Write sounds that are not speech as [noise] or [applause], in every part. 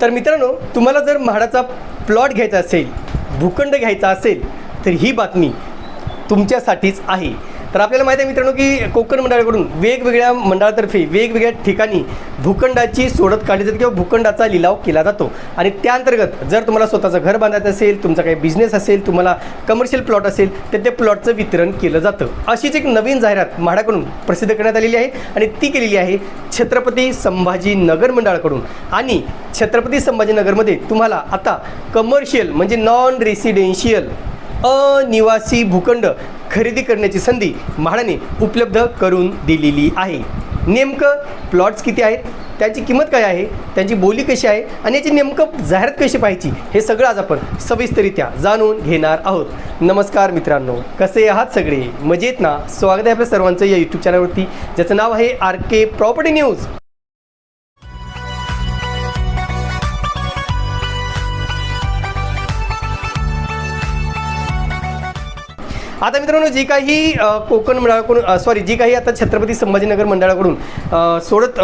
तर मित्रांनो तुम्हाला जर म्हाडाचा प्लॉट घ्यायचा असेल भूखंड घ्यायचा असेल तर ही बातमी तुमच्यासाठीच आहे. तर आपल्याला माहिती आहे मित्रांनो की कोकण मंडळाकडून वेगवेगळ्या मंडळातर्फे वेगवेगळ्या ठिकाणी भूखंडाची सोडत काढली जाते किंवा भूखंडाचा लिलाव केला जातो. आणि त्या अंतर्गत जर तुम्हाला स्वतःचं घर बांधायचं असेल तुमचा काही बिझनेस असेल तुम्हाला कमर्शियल प्लॉट असेल तर त्या प्लॉटचं वितरण केलं जातं. अशीच एक नवीन जाहिरात म्हाडाकडून प्रसिद्ध करण्यात आलेली आहे आणि ती केलेली आहे छत्रपती संभाजी नगर मंडळाकडून. आणि छत्रपती संभाजीनगरमध्ये तुम्हाला आता कमर्शियल म्हणजे नॉन रेसिडेन्शियल अनिवासी भूखंड खरेदी करण्याची संधी म्हाडाने उपलब्ध करून दिलेली आहे. नेमकं प्लॉट्स किती आहेत? त्याची किंमत काय आहे? त्यांची बोली कशी आहे? आणि याची नेमकं जाहिरात कशी पाहायची? हे सगळं आज आपण सविस्तरित्या जाणून घेणार आहोत. नमस्कार मित्रांनो कसे आहात सगळे? मजेत ना? स्वागत आहे आपल्या सर्वांचं या यूट्यूब चॅनलवरती ज्याचं नाव आहे आर के प्रॉपर्टी न्यूज आता मित्रांनो जी काही कोकण मंडळाकडून सॉरी जी काही आता छत्रपती संभाजीनगर मंडळाकडून सोडत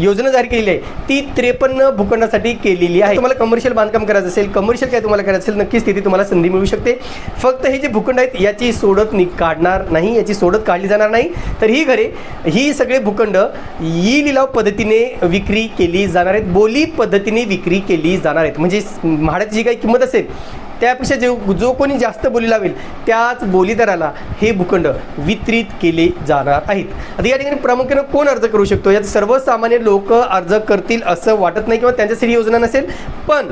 योजना जाहीर केलेली आहे ती त्रेपन्न भूखंडासाठी केलेली आहे. तुम्हाला कमर्शियल बांधकाम करायचं असेल कमर्शियल काय तुम्हाला करायचं असेल नक्कीच तिथे तुम्हाला संधी मिळू शकते. फक्त हे जे भूखंड आहेत याची सोडत नि काढणार नाही याची सोडत काढली जाणार नाही. तर ही घरे ही सगळे भूखंड ई लिलाव पद्धतीने विक्री केली जाणार आहेत बोली पद्धतीने विक्री केली जाणार आहेत. म्हणजे म्हाडाची जी काही किंमत असेल त्यापेक्षा जे जो कोणी जास्त बोली लावेल त्याच बोलीदाराला हे भूखंड वितरित केले जाणार आहेत. आता या ठिकाणी प्रामुख्यानं कोण अर्ज करू शकतो? यात सर्वसामान्य लोक अर्ज करतील असं वाटत नाही किंवा त्यांच्यासाठी योजना नसेल पण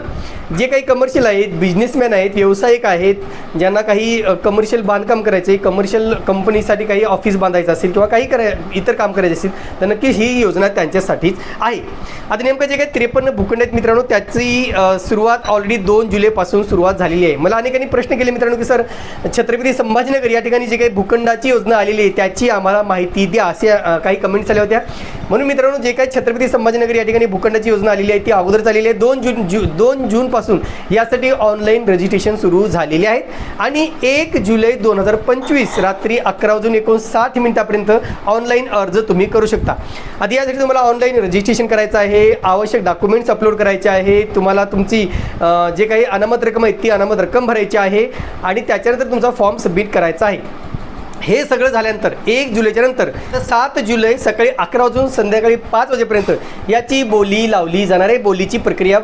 जे काही कमर्शियल आहेत बिझनेसमॅन आहेत व्यावसायिक आहेत ज्यांना काही कमर्शियल बांधकाम करायचं आहे कमर्शियल कंपनीसाठी काही ऑफिस बांधायचं असेल किंवा काही कराय इतर काम करायचे असेल तर नक्कीच ही योजना त्यांच्यासाठीच आहे. आता नेमकं जे काही त्रेपन्न भूखंड आहेत मित्रांनो त्याची सुरुवात ऑलरेडी दोन जुलैपासून सुरुवात झाली आलेली आहे. मला अनेकांनी प्रश्न केले मित्रांनो की सर छत्रपती संभाजीनगर या ठिकाणी जे काही भूखंडाची योजना आलेली आहे त्याची आम्हाला माहिती द्या. असे काही कमेंट्स आल्या होत्या. म्हणून मित्रांनो जे काही छत्रपती संभाजीनगर या ठिकाणी भूखंडाची योजना आलेली आहे ती अगोदर झालेली आहे. दोन जून जू दोन जूनपासून यासाठी ऑनलाईन रजिस्ट्रेशन सुरू झालेले आहे. आणि एक जुलै दोन हजार पंचवीस रात्री अकरा वाजून एकोणसाठ मिनिटापर्यंत ऑनलाईन अर्ज तुम्ही करू शकता. आता यासाठी तुम्हाला ऑनलाईन रजिस्ट्रेशन करायचं आहे. आवश्यक डॉक्युमेंट्स अपलोड करायचे आहे तुम्हाला तुमची जे काही अनामत रक्कम आहे ती अनामत रक्कम भरायची आहे आणि त्याच्यानंतर तुमचा फॉर्म सबमिट करायचा आहे. हे सगळं झाल्यानंतर एक जुलैच्या नंतर सात जुलै सकाळी अकरा वाजून संध्याकाळी पाच वाजेपर्यंत याची बोली लावली जाणार आहे. बोलीची प्रक्रिया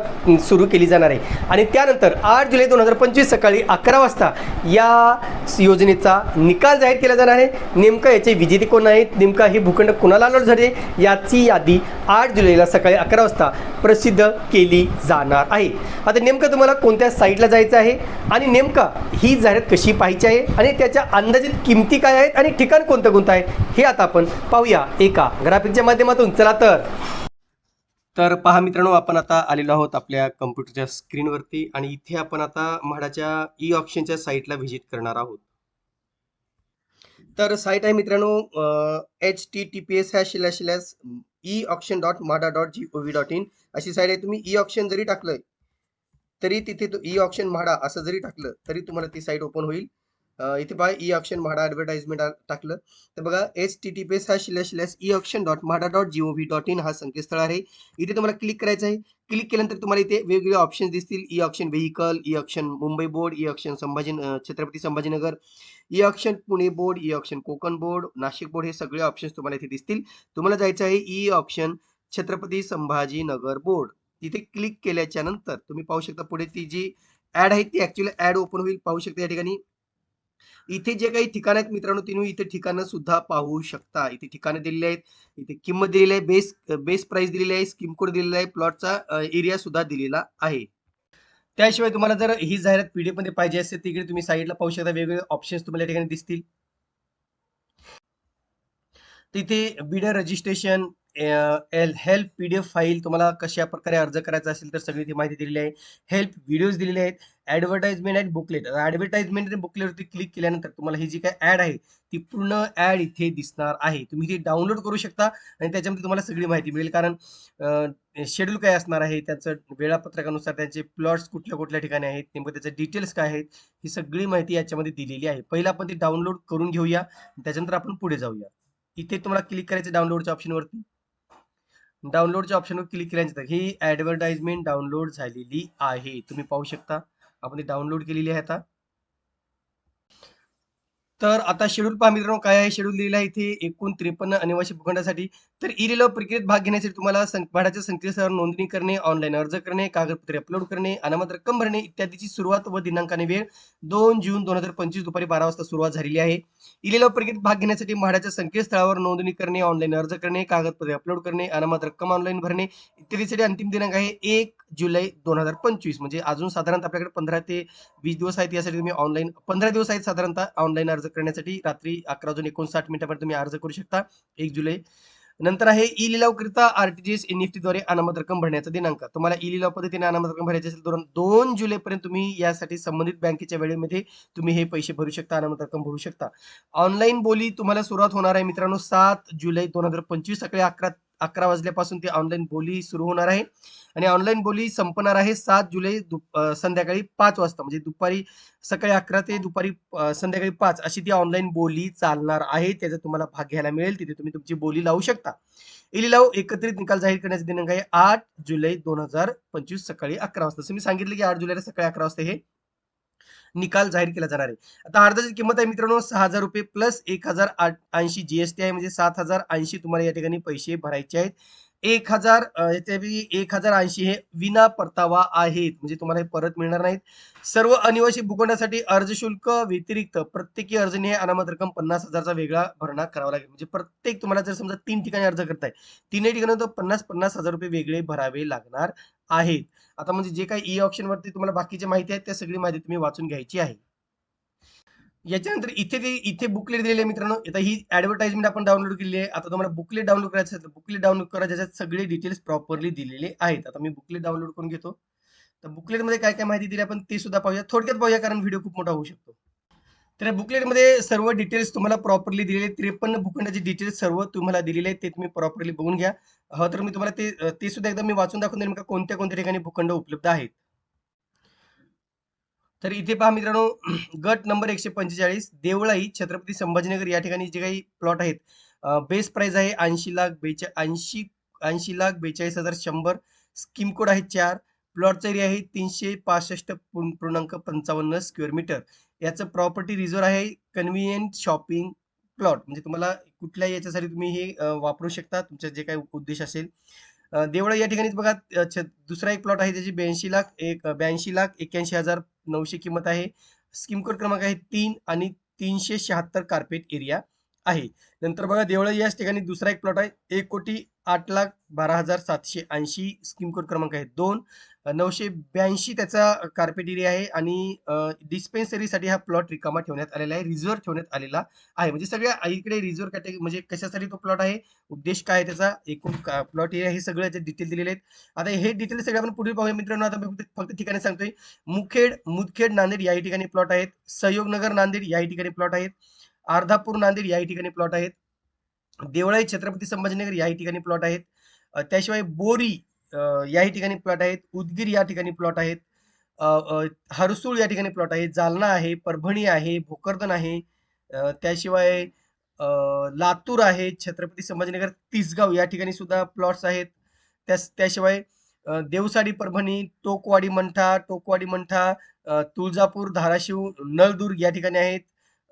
सुरू केली जाणार आहे. आणि त्यानंतर आठ जुलै दोन हजार पंचवीस सकाळी अकरा वाजता या योजनेचा निकाल जाहीर केला जाणार आहे. नेमकं याचे विजेते कोण आहेत? नेमका हे भूखंड कुणाला अलॉट झाले? याची यादी आठ जुलैला सकाळी अकरा वाजता प्रसिद्ध केली जाणार आहे. आता नेमकं तुम्हाला कोणत्या साईटला जायचं आहे? आणि नेमका ही जाहिरात कशी पाहायची आहे? आणि त्याच्या अंदाजित किमती काय आहेत आणि ठिकाण कोणतं कोणतं आहे हे आता आपण पाहूया एका ग्राफिकच्या माध्यमातून. चला तर. तर पहा मित्रांनो आपण आता आलेलो आहोत आपल्या कम्प्युटरच्या स्क्रीनवरती आणि इथे आपण आता म्हाडाच्या ई ऑप्शनच्या साईटला व्हिजिट करणार आहोत. तर साईट आहे मित्रांनो H T T P S hash slash slash E option dot MHADA dot G O V dot in अशी साईट आहे तुम्ही e ई ऑप्शन जरी टाकलं तरी तिथे ई ऑप्शन म्हाडा असं जरी टाकलं तरी तुम्हाला ती साईट ओपन होईल. इथे पहा ई ऑप्शन म्हाडा ॲडव्हर्टाइजमेंट टाकलं. तर बघा H T T P S हा शिल्या शिल्यास E option dot MHADA dot G O V dot in हा संकेतस्थळ आहे. इथे तुम्हाला क्लिक करायचं आहे. क्लिक केल्यानंतर तुम्हाला इथे वेगवेगळे ऑप्शन दिसतील. E option vehicle E option Mumbai board E option Sambhaji Chhatrapati Sambhajinagar e E option Pune board E option Konkan board Nashik board हे सगळे ऑप्शन्स तुम्हाला इथे दिसतील. तुम्हाला जायचं आहे e E option Chhatrapati Sambhajinagar board तिथे क्लिक केल्याच्यानंतर तुम्ही पाहू शकता पुढे ती जी ऍड आहे ती ऍक्च्युअली ऍड ओपन होईल. पाहू शकता या ठिकाणी. इथे जे काही ठिकाण आहेत मित्रांनो तुम्ही इथे ठिकाणं सुद्धा पाहू शकता. इथे ठिकाणं दिलेली आहेत इथे किंमत दिलेली आहे बेस बेस प्राइस दिलेली आहे स्कीम कोड दिलेला आहे प्लॉटचा एरिया सुद्धा दिलेला आहे. त्याशिवाय तुम्हाला जर ही जाहिरात पीडीएफमध्ये पाहिजे असेल तिकडे तुम्ही साईडला पाहू शकता वेगवेगळे ऑप्शन्स तुम्हाला या ठिकाणी दिसतील. तिथे bidder registration help P D F file तुम्हाला कशा प्रकारे अर्ज करायचा असेल तर सगळी ती माहिती दिलेली आहे. हेल्प व्हिडिओज दिलेले आहेत. ऍडव्हर्टाइजमेंट आणि बुकलेट ऍडव्हर्टाइजमेंट आणि बुकलेटवरती क्लिक केल्यानंतर तुम्हाला ही जी काय ऍड आहे ती पूर्ण ऍड इथे दिसणार आहे. तुम्ही ती डाउनलोड करू शकता आणि त्याच्यामध्ये तुम्हाला सगळी माहिती मिळेल. कारण शेड्यूल काय असणार आहे त्याचं वेळापत्रकानुसार त्यांचे प्लॉट्स कुठल्या कुठल्या ठिकाणी आहेत नेमकं त्याचे डिटेल्स काय आहेत ही सगळी माहिती याच्यामध्ये दिलेली आहे. पहिला आपण ती डाउनलोड करून घेऊया त्याच्यानंतर आपण पुढे जाऊया. इथे तुम्हाला क्लिक करायचं डाउनलोडच्या ऑप्शनवरती डाउनलोडच्या ऑप्शनवर क्लिक केल्यानंतर ही ॲडव्हर्टाइजमेंट डाउनलोड झालेली आहे. तुम्ही पाहू शकता. आपण ती डाउनलोड केलेली आहे आता. तर आता शेड्यूल पहा मित्रांनो. काय आहे शेड्यूल दिलेलं आहे इथे? एकूण त्रेपन्न अनिवासी भूखंडासाठी तर ई लिलाव प्रक्रियेत भाग घेण्यासाठी तुम्हाला सं- भाड्याच्या संकेतस्थळावर नोंदणी करणे ऑनलाईन अर्ज करणे कागदपत्रे अपलोड करणे अनामत रक्कम भरणे इत्यादीची सुरुवात व दिनांक आणि वेळ दोन जून दोन हजार पंचवीस दुपारी बारा वाजता सुरुवात झालेली आहे. ई लिलाव प्रक्रियेत भाग घेण्यासाठी म्हाडाच्या संकेतस्थळावर नोंदणी करणे ऑनलाईन अर्ज करणे कागदपत्रे अपलोड करणे अनामत रक्कम ऑनलाईन भरणे इत्यादीसाठी अंतिम दिनांक आहे एक जुलै दोन हजार पंचवीस. म्हणजे अजून साधारणतः आपल्याकडे पंधरा ते वीस दिवस आहेत यासाठी तुम्ही ऑनलाईन पंधरा दिवस आहेत साधारणतः ऑनलाईन अर्ज करण्यासाठी. रात्री अकरा जून एकोणसाठ मिनिटापर्यंत तुम्ही अर्ज करू शकता. एक जुलै नंतर आहे ई लिलावकरिता आरटीजीएस एनईएफटी द्वारे अनामत रक्कम भरण्याचा दिनांक. तुम्हाला ई लिलाव पद्धतीने अनामत रक्कम भरायची असेल तर दोन जुलैपर्यंत तुम्ही यासाठी संबंधित बँकेच्या वेळेमध्ये तुम्ही हे पैसे भरू शकता अनामत रक्कम भरू शकता. ऑनलाईन बोली तुम्हाला सुरुवात होणार आहे मित्रांनो सात जुलै दोन हजार पंचवीस सकाळी अकरा अकरा वाजल्यापासून ती ऑनलाईन बोली सुरू होणार आहे. आणि ऑनलाईन बोली संपणार आहे सात जुलै संध्याकाळी पाच वाजता. म्हणजे दुपारी सकाळी अकरा ते दुपारी संध्याकाळी पाच अशी ती ऑनलाईन बोली चालणार आहे. त्याचा तुम्हाला भाग घ्यायला मिळेल. तिथे तुम्ही तुमची बोली लावू शकता. इलिलाव एकत्रित निकाल जाहीर करण्याचा दिनांक आहे आठ जुलै दोन हजार पंचवीस सकाळी अकरा वाजता. मी सांगितलं की आठ जुलैला सकाळी अकरा वाजता हे निकाल जाहीर केला जाणार आहे. आता अर्जाची किंमत आहे मित्रांनो सहा हजार रुपये प्लस एक हजार ऐंशी जीएसटी आहे. म्हणजे सात हजार ऐंशी तुम्हाला या ठिकाणी पैसे भरायचे आहेत. एक हजार याच्यापैकी एक हजार ऐंशी हे विना परतावा आहेत. म्हणजे तुम्हाला हे परत मिळणार नाहीत. सर्व अनिवासी भूखंडासाठी अर्ज शुल्क व्यतिरिक्त प्रत्येकी अर्जनी हे अनामत रक्कम पन्नास हजारचा वेगळा भरणा करावा लागेल. म्हणजे प्रत्येक तुम्हाला जर समजा तीन ठिकाणी अर्ज करताय तीनही ठिकाणी तर पन्नास पन्नास हजार रुपये वेगळे भरावे लागणार आहेत. आता म्हणजे जे काही e ई ऑप्शन वरती तुम्हाला बाकीची माहिती आहे त्या सगळी माहिती तुम्ही वाचून घ्यायची आहे. याच्यानंतर इथे ते इथे बुकलेट दिलेले आहे मित्रांनो आता ही ऍडव्हर्टाइजमेंट आपण डाउनलोड केली आहे. आता तुम्हाला बुकलेट डाउनलोड करायचं असेल तर बुकलेट डाउनलोड करा ज्याच्यात सगळे डिटेल्स प्रॉपरली दिलेले आहेत. आता मी बुकलेट डाउनलोड करून घेतो. तर बुकलेटमध्ये काय काय माहिती दिली आपण ते सुद्धा पाहूया. थोडक्यात पाहूया कारण व्हिडिओ खूप मोठा होऊ शकतो. तर बुकलेटमध्ये सर्व डिटेल्स तुम्हाला प्रॉपरली दिलेले त्रेपन्न भूखंडाचे डिटेल्स सर्व तुम्हाला दिलेले आहेत. ते तुम्ही प्रॉपरली बघून घ्या. हवं तर मी तुम्हाला ते ते सुद्धा एकदा मी वाचून दाखवून देईन. कोणत्या कोणत्या ठिकाणी भूखंड उपलब्ध आहेत. तर इथे पहा मित्रांनो [clears throat] गट नंबर एकशे पंचेचाळीस देवळाई छत्रपती संभाजीनगर या ठिकाणी जे काही प्लॉट आहेत बेस प्राइस आहे ऐंशी लाख बेचा ऐंशी ऐंशी लाख बेचाळीस हजार शंभर स्कीम कोड आहे चार प्लॉटचा एरिया आहे तीनशे पासष्ट पूर्णांक पंचावन्न स्क्वेअर मीटर याचं प्रॉपर्टी रिझर्व आहे कन्व्हिनियंट शॉपिंग प्लॉट म्हणजे तुम्हाला कुठल्याही याच्यासाठी तुम्ही हे वापरू शकता तुमचा जे काही उद्देश असेल. देवळा या ठिकाणी बघा छ- दुसरा एक प्लॉट आहे त्याची ब्याऐंशी लाख एक ब्याऐंशी लाख एक्क्याऐंशी हजार नऊशे किंमत आहे. स्कीम कोड क्रमांक आहे तीन आणि तीनशे शहात्तर कार्पेट एरिया आहे. नंतर बघा देवळा याच ठिकाणी दुसरा एक प्लॉट आहे. एक कोटी आठ लाख बारा हजार सातशे ऐंशी स्कीम कोड क्रमांक आहे. दोन नऊशे ब्याऐंशी त्याचा कार्पेट एरिया आहे आणि डिस्पेन्सरीसाठी हा प्लॉट रिकामा ठेवण्यात आलेला आहे. रिझर्व ठेवण्यात आलेला आहे. म्हणजे सगळ्या इकडे रिझर्व कॅटेगरी म्हणजे कशासाठी तो प्लॉट आहे? उद्देश काय आहे त्याचा? एकूण प्लॉट एरिया हे सगळे डिटेल दिलेले आहेत. आता हे डिटेल सगळे आपण पुढे पाहूया मित्रांनो. आता फक्त- फक्त ठिकाणी सांगतोय. मुखेड मुदखेड नांदेड याही ठिकाणी प्लॉट आहेत. सहयोगनगर नांदेड याही ठिकाणी प्लॉट आहेत. अर्धापूर नांदेड याही ठिकाणी प्लॉट आहेत. देवळाई छत्रपती संभाजीनगर याही ठिकाणी प्लॉट आहेत. त्याशिवाय बोरी याही ठिकाणी प्लॉट आहेत. उदगीर या ठिकाणी प्लॉट आहेत. हरसूळ या ठिकाणी प्लॉट आहे जालना आहे परभणी आहे भोकरदन आहे. त्याशिवाय लातूर आहे छत्रपती संभाजीनगर तिसगाव या ठिकाणी सुद्धा प्लॉट्स आहेत. त्यास त्याशिवाय देवसाडी परभणी टोकवाडी मंठा टोकवाडी मंठा तुळजापूर धाराशिव नळदुर्ग या ठिकाणी आहेत.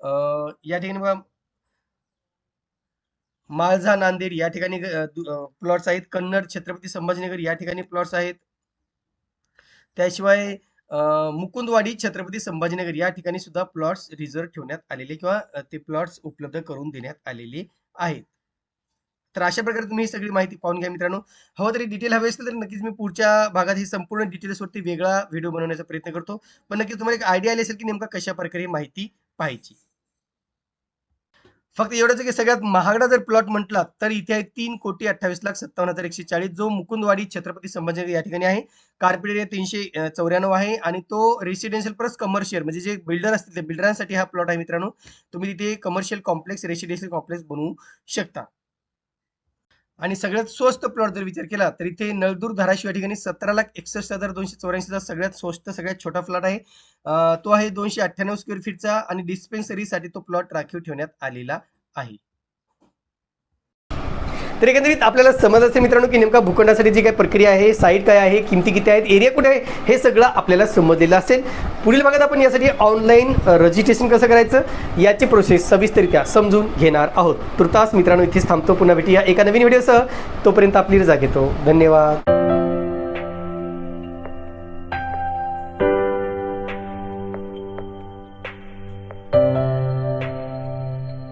या ठिकाणी बघा. माळझा नांदेड या ठिकाणी प्लॉट्स आहेत. कन्नड छत्रपती संभाजीनगर या ठिकाणी प्लॉट्स आहेत. त्याशिवाय मुकुंदवाडी छत्रपती संभाजीनगर या ठिकाणी सुद्धा प्लॉट्स रिझर्व ठेवण्यात आलेले किंवा ते प्लॉट्स उपलब्ध करून देण्यात आलेले आहेत. तर अशा प्रकारे तुम्ही ही सगळी माहिती पाहून घ्या मित्रांनो. हवं तरी डिटेल हवे असेल तर नक्कीच मी पुढच्या भागात ही संपूर्ण डिटेल्सवरती वेगळा व्हिडिओ बनवण्याचा प्रयत्न करतो. पण नक्कीच तुम्हाला एक आयडिया आली असेल की नेमका कशा प्रकारे माहिती पाहायची. फक्त एवढंच की सगळ्यात महागडा जर प्लॉट म्हटला तर इथे आहे तीन कोटी अठ्ठावीस लाख सत्तावन्न हजार एकशे चाळीस जो मुकुंदवाडी छत्रपती संभाजीनगर या ठिकाणी आहे. कार्पेट एरिया तीनशे चौऱ्याण्णव आहे आणि तो रेसिडेन्शियल प्लस कमर्शियल म्हणजे जे बिल्डर असतील त्या बिल्डरांसाठी हा प्लॉट आहे मित्रांनो. तुम्ही तिथे कमर्शियल कॉम्प्लेक्स रेसिडेन्शियल कॉम्प्लेक्स बनवू शकता. आणि सगळ्यात स्वस्त प्लॉट जर विचार केला तर इथे नळदूर धाराशिव या ठिकाणी सतरा लाख एकसष्ट हजार दोनशे चौऱ्याऐंशीचा सगळ्यात स्वस्त सगळ्यात छोटा प्लॉट आहे. तो आहे दोनशे अठ्ठ्याण्णव स्क्वेअर फीटचा आणि डिस्पेन्सरीसाठी तो प्लॉट राखीव ठेवण्यात आलेला आहे. तर एकंदरीत आपल्याला समज असते मित्रांनो की नेमका भूखंडासाठी जी काही प्रक्रिया आहे साईट काय आहे किमती किती आहेत एरिया कुठे आहे हे सगळं आपल्याला समजलेलं असेल. पुढील भागात आपण यासाठी ऑनलाईन रजिस्ट्रेशन कसं करायचं याची प्रोसेस सविस्तरित्या समजून घेणार आहोत. तुर्तास मित्रांनो इथेच थांबतो. पुन्हा भेटूया एका नवीन व्हिडिओसह तोपर्यंत आपली रजा घेतो. धन्यवाद.